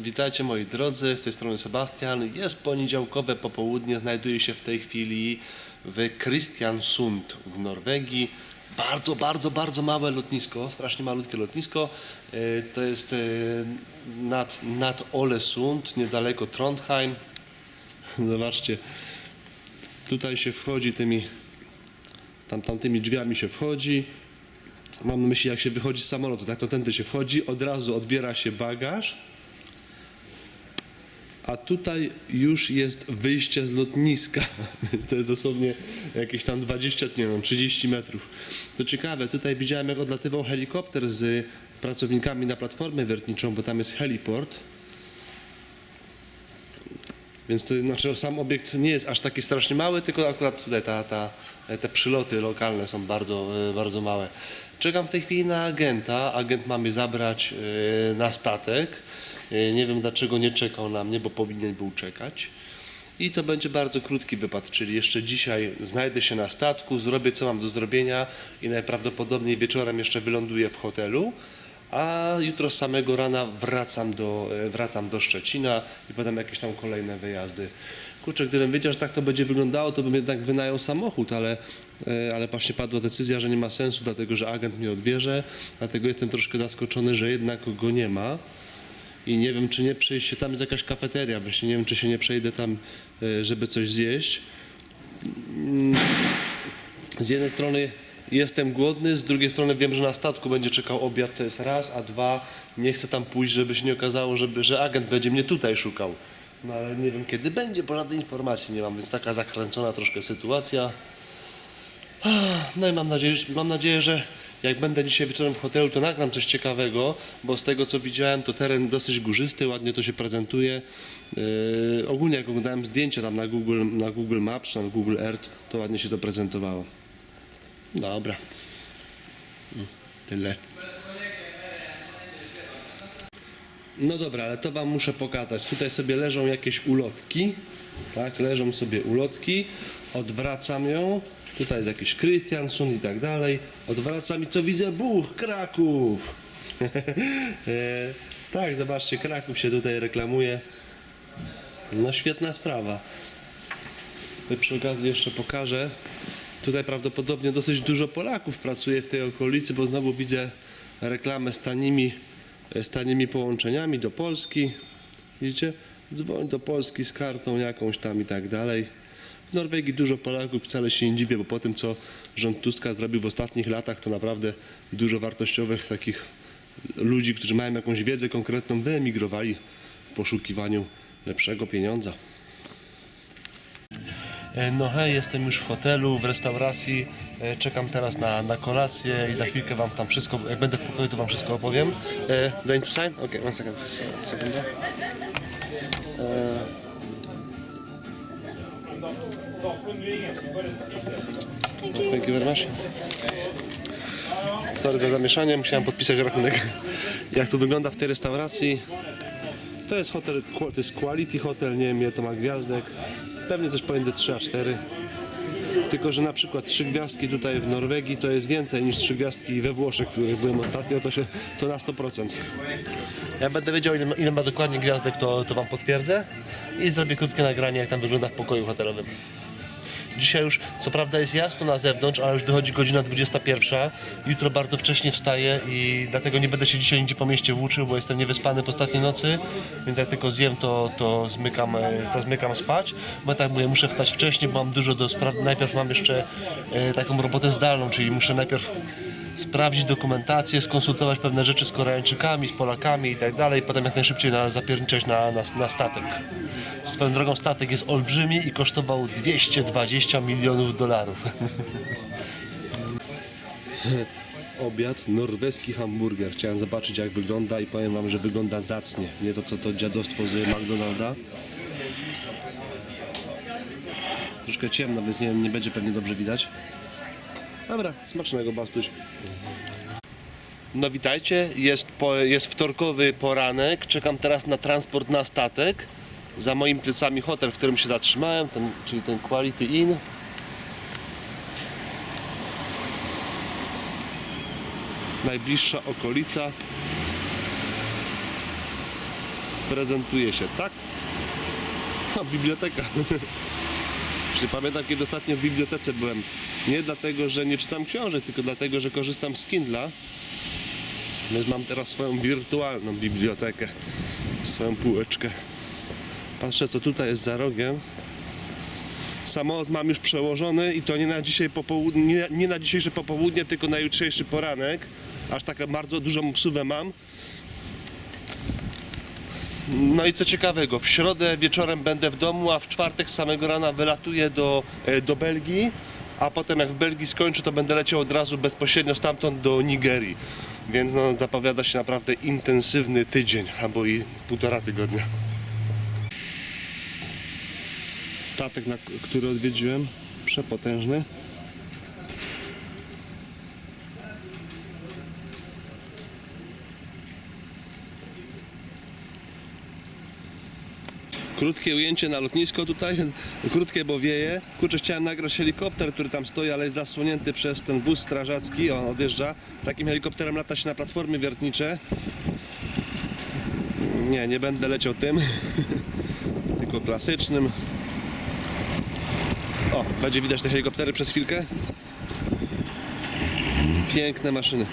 Witajcie moi drodzy, z tej strony Sebastian. Jest poniedziałkowe popołudnie, znajduję się w tej chwili w Kristiansund w Norwegii. Bardzo, bardzo, bardzo małe lotnisko, strasznie malutkie lotnisko. E, To jest e, nad, nad Olesund, niedaleko Trondheim. Zobaczcie, tutaj się wchodzi tymi, tam, tamtymi drzwiami się wchodzi. Mam na myśli, jak się wychodzi z samolotu, tak to tędy się wchodzi, od razu odbiera się bagaż, a tutaj już jest wyjście z lotniska. To jest dosłownie jakieś tam 20, nie wiem, 30 metrów. To ciekawe, tutaj widziałem, jak odlatywał helikopter z pracownikami na platformę wiertniczą, bo tam jest heliport. Więc to znaczy sam obiekt nie jest aż taki strasznie mały, tylko akurat tutaj ta, ta, te przyloty lokalne są bardzo, e, bardzo małe. Czekam w tej chwili na agenta. Agent ma mnie zabrać e, na statek. E, Nie wiem dlaczego nie czekał na mnie, bo powinien był czekać. I to będzie bardzo krótki wypad, czyli jeszcze dzisiaj znajdę się na statku, zrobię co mam do zrobienia i najprawdopodobniej wieczorem jeszcze wyląduję w hotelu, a jutro samego rana wracam do, e, wracam do Szczecina i potem jakieś tam kolejne wyjazdy. Kurczę, gdybym wiedział, że tak to będzie wyglądało, to bym jednak wynajął samochód, ale, e, ale właśnie padła decyzja, że nie ma sensu, dlatego że agent mnie odbierze, dlatego jestem troszkę zaskoczony, że jednak go nie ma. I nie wiem, czy nie przejść się, tam jest jakaś kafeteria, właśnie nie wiem, czy się nie przejdę tam, e, żeby coś zjeść. Mm, Z jednej strony jestem głodny, z drugiej strony wiem, że na statku będzie czekał obiad, to jest raz, a dwa, nie chcę tam pójść, żeby się nie okazało, żeby, że agent będzie mnie tutaj szukał. No ale nie wiem, kiedy będzie, bo żadnej informacji nie mam, więc taka zakręcona troszkę sytuacja. No i mam nadzieję, mam nadzieję, że jak będę dzisiaj wieczorem w hotelu, to nagram coś ciekawego, bo z tego co widziałem, to teren dosyć górzysty, ładnie to się prezentuje. Yy, ogólnie jak oglądałem zdjęcia tam na Google, na Google Maps, na Google Earth, to ładnie się to prezentowało. Dobra. Mm, Tyle. No dobra, ale to wam muszę pokazać. Tutaj sobie leżą jakieś ulotki. Tak, leżą sobie ulotki. Odwracam ją. Tutaj jest jakiś Christiansun i tak dalej. Odwracam i co widzę? Buch, Kraków! E, tak, zobaczcie, Kraków się tutaj reklamuje. No świetna sprawa. Tutaj przy okazji jeszcze pokażę. Tutaj prawdopodobnie dosyć dużo Polaków pracuje w tej okolicy, bo znowu widzę reklamę z tanimi, z tanimi połączeniami do Polski. Widzicie? Dzwoń do Polski z kartą jakąś tam i tak dalej. W Norwegii dużo Polaków, wcale się nie dziwię, bo po tym, co rząd Tuska zrobił w ostatnich latach, to naprawdę dużo wartościowych takich ludzi, którzy mają jakąś wiedzę konkretną, wyemigrowali w poszukiwaniu lepszego pieniądza. E, No hej, jestem już w hotelu, w restauracji. E, Czekam teraz na, na kolację i za chwilkę wam tam wszystko, jak będę w pokoju, to wam wszystko opowiem. E, Going to sign? Okay, one second. E, Thank you very much. Sorry za zamieszanie, musiałem podpisać rachunek. Jak tu wygląda w tej restauracji? To jest hotel, to jest quality hotel, nie wiem ile to ma gwiazdek. Pewnie coś pomiędzy 3 a 4. Tylko, że na przykład trzy gwiazdki tutaj w Norwegii to jest więcej niż trzy gwiazdki we Włoszech, w których byłem ostatnio, to, się, to na 100%. Ja będę wiedział ile, ile ma dokładnie gwiazdek, to, to wam potwierdzę i zrobię krótkie nagranie jak tam wygląda w pokoju hotelowym. Dzisiaj już, co prawda jest jasno na zewnątrz, ale już dochodzi godzina 21. Jutro bardzo wcześnie wstaję i dlatego nie będę się dzisiaj nigdzie po mieście włóczył, bo jestem niewyspany po ostatniej nocy, więc jak tylko zjem, to, to, zmykam, e, to zmykam spać. Bo tak mówię, muszę wstać wcześniej, bo mam dużo do spraw. Najpierw mam jeszcze e, taką robotę zdalną, czyli muszę najpierw sprawdzić dokumentację, skonsultować pewne rzeczy z Koreańczykami, z Polakami i tak dalej, potem jak najszybciej na, zapierniczać na, na, na statek. Swoją drogą statek jest olbrzymi i kosztował 220 milionów dolarów. Obiad, norweski hamburger. Chciałem zobaczyć jak wygląda i powiem wam, że wygląda zacnie. Nie to co to dziadostwo z McDonalda. Troszkę ciemno, więc nie, nie będzie pewnie dobrze widać. Dobra, smacznego Bastuś. No witajcie, jest, po, jest wtorkowy poranek, czekam teraz na transport na statek. Za moimi plecami hotel, w którym się zatrzymałem, ten, czyli ten Quality Inn. Najbliższa okolica. prezentuje się tak. A, biblioteka. Nie pamiętam, kiedy ostatnio w bibliotece byłem. Nie dlatego, że nie czytam książek, tylko dlatego, że korzystam z Kindla. Więc mam teraz swoją wirtualną bibliotekę, swoją półeczkę. Patrzę, co tutaj jest za rogiem. Samolot mam już przełożony i to nie na, dzisiaj popołudnie, nie, nie na dzisiejsze popołudnie, tylko na jutrzejszy poranek. Aż taką bardzo dużą psuwę mam. No i co ciekawego, w środę wieczorem będę w domu, a w czwartek samego rana wylatuję do, e, do Belgii, a potem jak w Belgii skończę, to będę leciał od razu bezpośrednio stamtąd do Nigerii. Więc no, zapowiada się naprawdę intensywny tydzień, albo i półtora tygodnia. Statek, na, który odwiedziłem, przepotężny. Krótkie ujęcie na lotnisko tutaj, krótkie bo wieje. Kurczę, chciałem nagrać helikopter, który tam stoi, ale jest zasłonięty przez ten wóz strażacki, on odjeżdża. Takim helikopterem lata się na platformy wiertnicze. Nie, nie będę leciał tym, tylko klasycznym. O, będzie widać te helikoptery przez chwilkę. Piękne maszyny.